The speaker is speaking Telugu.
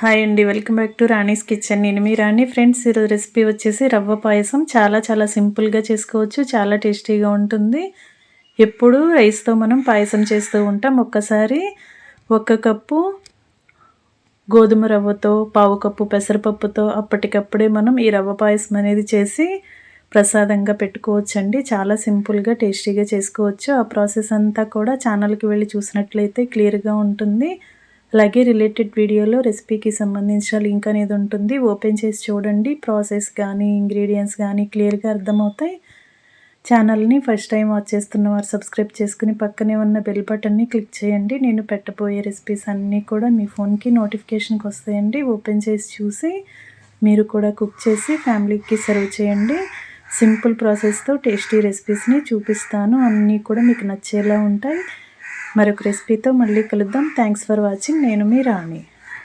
హాయ్ అండి welcome back to Rani's kitchen. నేను మీ రాణి ఫ్రెండ్స్. ఈరోజు రెసిపీ వచ్చేసి రవ్వ పాయసం. చాలా చాలా సింపుల్గా చేసుకోవచ్చు. చాలా టేస్టీగా ఉంటుంది. ఎప్పుడు రైస్తో మనం పాయసం చేస్తూ ఉంటాం. ఒక్కసారి ఒక కప్పు గోధుమ రవ్వతో పావు కప్పు పెసరపప్పుతో అప్పటికప్పుడే మనం ఈ రవ్వ పాయసం అనేది చేసి ప్రసాదంగా పెట్టుకోవచ్చండి. చాలా సింపుల్గా టేస్టీగా చేసుకోవచ్చు. ఆ ప్రాసెస్ అంతా కూడా ఛానల్కి వెళ్ళి చూసినట్లయితే క్లియర్గా ఉంటుంది. అలాగే రిలేటెడ్ వీడియోలో రెసిపీకి సంబంధించిన లింక్ అనేది ఉంటుంది. ఓపెన్ చేసి చూడండి. ప్రాసెస్ కానీ ఇంగ్రీడియంట్స్ కానీ క్లియర్గా అర్థమవుతాయి. ఛానల్ని ఫస్ట్ టైం వాచ్ చేస్తున్న వారు సబ్స్క్రైబ్ చేసుకుని పక్కనే ఉన్న బెల్ బటన్ని క్లిక్ చేయండి. నేను పెట్టబోయే రెసిపీస్ అన్నీ కూడా మీ ఫోన్కి నోటిఫికేషన్కి వస్తాయండి. ఓపెన్ చేసి చూసి మీరు కూడా కుక్ చేసి ఫ్యామిలీకి సర్వ్ చేయండి. సింపుల్ ప్రాసెస్తో టేస్టీ రెసిపీస్ని చూపిస్తాను. అన్నీ కూడా మీకు నచ్చేలా ఉంటాయి. మరొక రెసిపీతో మళ్ళీ కలుద్దాం. థ్యాంక్స్ ఫర్ వాచింగ్ నేను మీ రాణి.